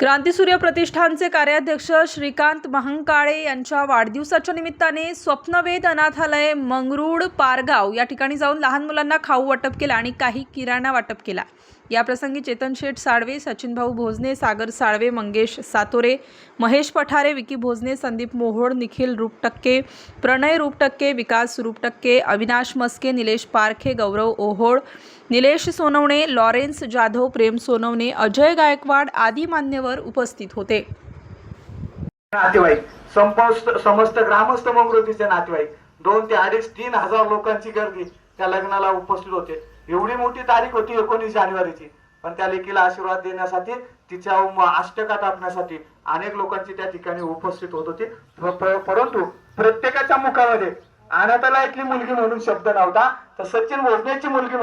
क्रांतीसूर्य प्रतिष्ठानचे कार्याध्यक्ष श्रीकांत महंकाळे यांच्या वाढदिवसाच्या निमित्ताने स्वप्नवेद अनाथालय मंगरूड पारगाव या ठिकाणी जाऊन लहान मुलांना खाऊ वाटप केला आणि काही किराणा वाटप केला. या प्रसंगी चेतन शेठ साळवे सचिन भाऊ भोजने सागर साळवे मंगेश सातोरे महेश पठारे विकी भोजने संदीप मोहोळ निखिल रूपटक्के प्रणय रूपटक्के विकास रूपटक्के अविनाश मस्के निलेश पारखे गौरव ओहोळ निलेश सोनवणे लॉरेन्स जाधव प्रेम सोनवणे अजय गायकवाड आदी मान्यवर उपस्थित होते. नातेवाईक संपस्त समस्त ग्रामस्थ मंगरुतीचे नातेवाईक दोन ते अडीच तीन हजार लोकांची गर्दी त्या लग्नाला उपस्थित होते. एवढी मोठी तारीख होती एकोणीस जानेवारीची. पण त्या लेकीला आशीर्वाद देण्यासाठी तिच्या अष्टका टाकण्यासाठी अनेक लोकांची त्या ठिकाणी उपस्थित होत होती. परंतु प्रत्येकाच्या मुखामध्ये अनाथालयातली मुलगी म्हणून शब्द नव्हता तर सचिन भोजनेची मुलगी